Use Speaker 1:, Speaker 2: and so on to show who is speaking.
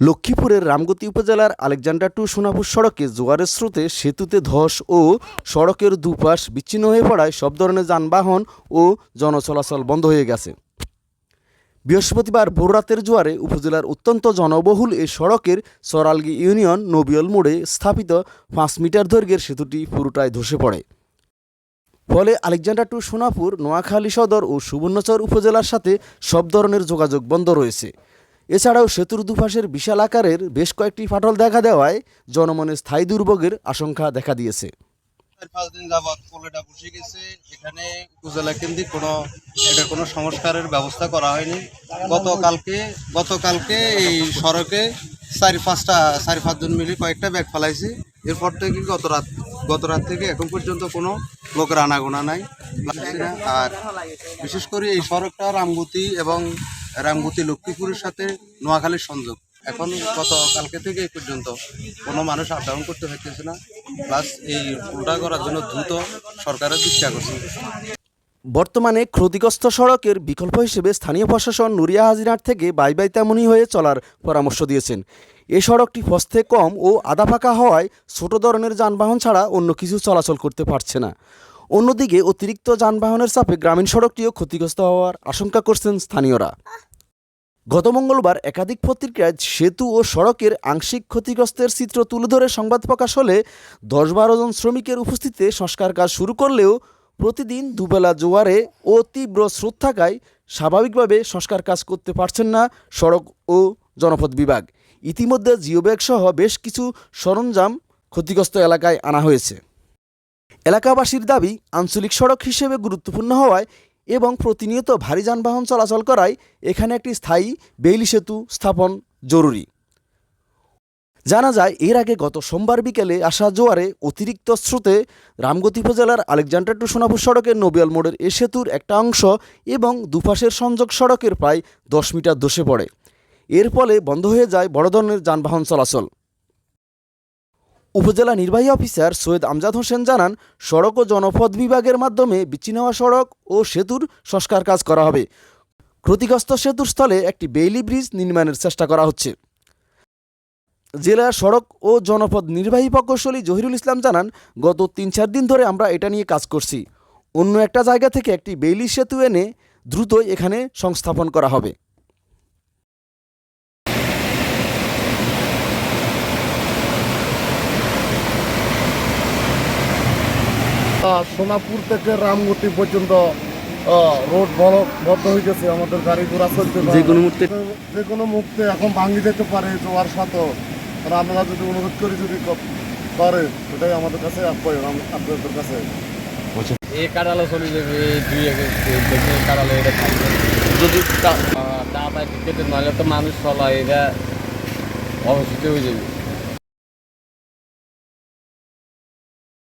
Speaker 1: লক্ষ্মীপুরের রামগতি উপজেলার Alexander two Sonapur সড়কে জোয়ারের স্রোতে সেতুতে ধস ও সড়কের দুপাশ বিচ্ছিন্ন হয়ে পড়ায় সব ধরনের যানবাহন ও জনচলাচল বন্ধ হয়ে গেছে। বৃহস্পতিবার ভোররাতের জোয়ারে উপজেলার অত্যন্ত জনবহুল এই সড়কের সরালগি ইউনিয়ন নবিয়ল মোড়ে স্থাপিত পাঁচ মিটার দৈর্ঘ্যের সেতুটি পুরোটায় ধসে পড়ে। ফলে আলেকজান্ডার টু সোনাপুর, নোয়াখালী সদর ও সুবর্ণচর উপজেলার সাথে সব ধরনের যোগাযোগ বন্ধ রয়েছে। এছাড়াও সেতুর দুপাশের বিশাল আকারের বেশ কয়েকটি ফাটল দেখা দেওয়ায় জনমনে স্থায়ী দুর্ভোগের আশঙ্কা দেখা দিয়েছে।
Speaker 2: পাঁচ দিন যাবৎ পোলেটা বসে গেছে। এখানে উপজেলা কেন্দ্রিক কোনো, এটা কোনো সংস্কারের ব্যবস্থা করা হয়নি। গতকালকে গতকালকে এই সড়কে চারি পাঁচটা, চারি পাঁচজন মিলে কয়েকটা ব্যাগ ফেলাইছে। এরপর থেকে গত রাত গত রাত থেকে এখন পর্যন্ত কোনো লোকের আনাগোনা নাই। আর বিশেষ করে এই সড়কটা রামগতি এবং রামগতি লক্ষ্মীপুরের সাথে নোয়াখালীর সংযোগ। এখন গত কালকে থেকে এই পর্যন্ত কোনো মানুষ আপ ডাউন করতে হইতেছে না। প্লাস এই উল্টা করার জন্য দ্রুত সরকারের আকর্ষণ করছে।
Speaker 1: বর্তমানে ক্ষতিগ্রস্ত সড়কের বিকল্প হিসেবে স্থানীয় প্রশাসন নুরিয়া হাজিরাট থেকে বাই বাই তেমনই হয়ে চলার পরামর্শ দিয়েছেন। এ সড়কটি ফস্তে কম ও আধা ফাঁকা হওয়ায় ছোট ধরনের যানবাহন ছাড়া অন্য কিছু চলাচল করতে পারছে না। অন্যদিকে অতিরিক্ত যানবাহনের চাপে গ্রামীণ সড়কটিও ক্ষতিগ্রস্ত হওয়ার আশঙ্কা করছেন স্থানীয়রা। গত মঙ্গলবার একাধিক পত্রিকায় সেতু ও সড়কের আংশিক ক্ষতিগ্রস্তের চিত্র তুলে ধরে সংবাদ প্রকাশ হলে দশ বারো জন শ্রমিকের উপস্থিতিতে সংস্কার কাজ শুরু করলেও প্রতিদিন দুবেলা জোয়ারে ও তীব্র স্রোত থাকায় স্বাভাবিকভাবে সংস্কার কাজ করতে পারছেন না সড়ক ও জনপথ বিভাগ। ইতিমধ্যে জিওব্যাগ সহ বেশ কিছু সরঞ্জাম ক্ষতিগ্রস্ত এলাকায় আনা হয়েছে। এলাকাবাসীর দাবি, আঞ্চলিক সড়ক হিসেবে গুরুত্বপূর্ণ হওয়ায় এবং প্রতিনিয়ত ভারী যানবাহন চলাচল করায় এখানে একটি স্থায়ী বেইলি সেতু স্থাপন জরুরি। জানা যায়, এর আগে গত সোমবার বিকেলে আসা জোয়ারে অতিরিক্ত স্রোতে রামগতি উপজেলার আলেকজান্ডার টু সোনাপুর সড়কের নবিয়াল মোড়ের এ সেতুর একটা অংশ এবং দুপাশের সংযোগ সড়কের প্রায় দশ মিটার ধসে পড়ে। এর ফলে বন্ধ হয়ে যায় বড় ধরনের যানবাহন চলাচল। উপজেলা নির্বাহী অফিসার সৈয়দ আমজাদ হোসেন জানান, সড়ক ও জনপথ বিভাগের মাধ্যমে বিচ্ছিন্ন হওয়া সড়ক ও সেতুর সংস্কার কাজ করা হবে। ক্ষতিগ্রস্ত সেতুর স্থলে একটি বেইলি ব্রিজ নির্মাণের চেষ্টা করা হচ্ছে। জেলা সড়ক ও জনপদ নির্বাহী প্রকৌশলী জহিরুল ইসলাম জানান, গত তিন চার দিন ধরে আমরা এটা নিয়ে কাজ করছি। অন্য একটা জায়গা থেকে একটি বেইলি সেতু এনে দ্রুতই এখানে সংস্থাপন করা হবে।
Speaker 3: সোনাপুর থেকে রামগতি পর্যন্ত রোড বড় বন্ধ হয়ে গেছে আমাদের গাড়ি ঘোড়া চলতে পারে।
Speaker 1: যে কোনো মুহূর্তে
Speaker 3: যে কোনো মুহূর্তে এখন ভাঙি যেতে পারে জোয়ার সাথে আর আমরা যদি অনুরোধ করি যদি করে ওটাই আমাদের কাছে আপনাদের কাছে।
Speaker 4: এই কাটালে চলে যাবে দুই দেখে কাটালে এটা থাকবে
Speaker 1: যদি
Speaker 4: টাকা কেটে নাহলে তো মানুষ চলা এটা অবস্থিত হয়ে যাবে।